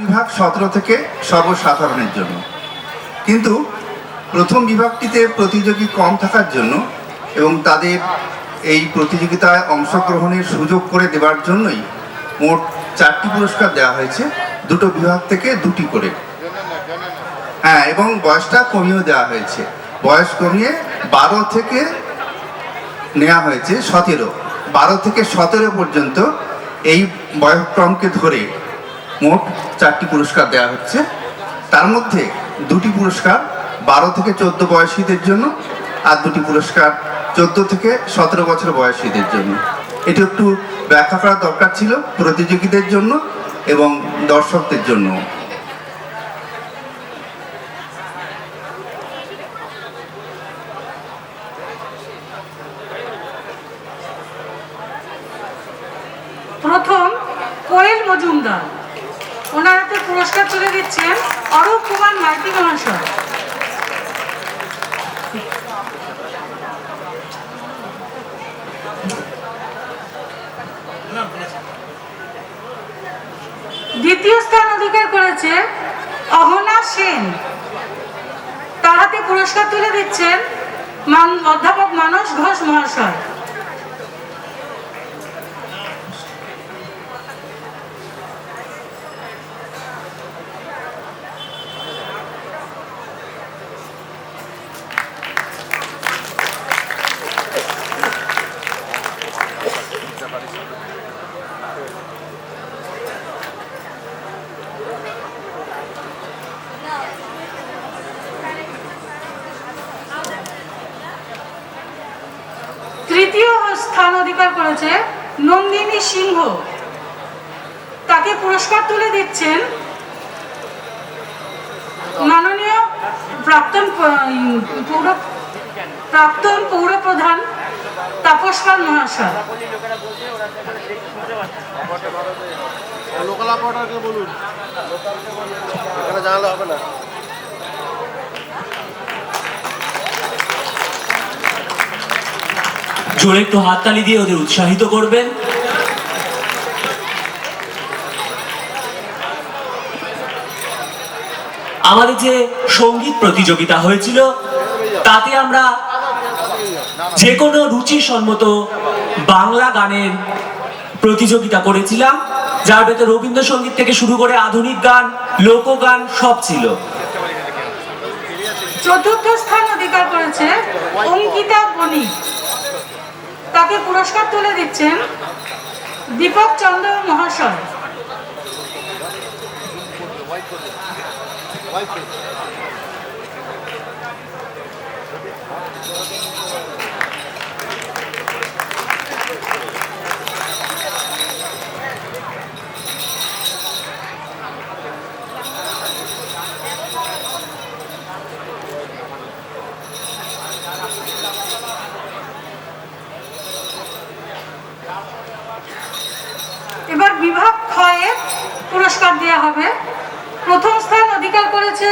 বিভাগ সতেরো থেকে সর্বসাধারণের জন্য। কিন্তু প্রথম বিভাগটিতে প্রতিযোগী কম থাকার জন্য এবং তাদের এই প্রতিযোগিতায় অংশগ্রহণের সুযোগ করে দেওয়ার জন্যই মোট চারটি পুরস্কার দেওয়া হয়েছে, দুটো বিভাগ থেকে দুটি করে। হ্যাঁ এবং বয়সটা কমিয়েও দেওয়া হয়েছে। বয়স কমিয়ে বারো থেকে নেওয়া হয়েছে, সতেরো। বারো থেকে সতেরো পর্যন্ত এই বয়ক্রমকে ধরে মোট চারটি পুরস্কার দেওয়া হচ্ছে। তার মধ্যে দুটি পুরস্কার বারো থেকে চোদ্দ বয়সীদের জন্য আর দুটি পুরস্কার চোদ্দ থেকে সতেরো বছর বয়সীদের জন্য। এটি একটু ব্যাখ্যা করা দরকার ছিল প্রতিযোগীদের জন্য এবং দর্শকদের জন্য। প্রথম কোয়েল মজুমদার। ওনার পুরস্কার তুলে দিচ্ছেন অরূপ কুমার মাইতি মহাশয়। দ্বিতীয় স্থান অধিকার করেছে অহনা সেন। তার হাতে পুরস্কার তুলে দিচ্ছেন অধ্যাপক মানস ঘোষ মহাশয়। তৃতীয় স্থান অধিকার করেছে নন্দিনী সিংহ। তাকে পুরস্কার তুলে দিচ্ছেন মাননীয় প্রাক্তন পৌর প্রাক্তন পৌর প্রধান তাপস পাল মহাশয়। লোকাল অপারেটরকে বলুন। এখানে জানালে হবে না। জোরে একটু হাততালি দিয়ে ওদের উৎসাহিত করবেন। আমাদের যে সংগীত প্রতিযোগিতা হয়েছিল তাতে আমরা যে কোনো রুচিসম্মত বাংলা গানের প্রতিযোগিতা করেছিলাম, যার ভেতর রবীন্দ্রসঙ্গীত থেকে শুরু করে আধুনিক গান, লোকগান সব ছিল। চতুর্থ স্থান অধিকার করেছে অঙ্কিতা বণিক। তাকে পুরস্কার তুলে দিচ্ছেন দীপক চন্দ্র মহাশয়। এবার বিভাগ ক্ষয়ে পুরস্কার দেওয়া হবে। প্রথম স্থান অধিকার করেছে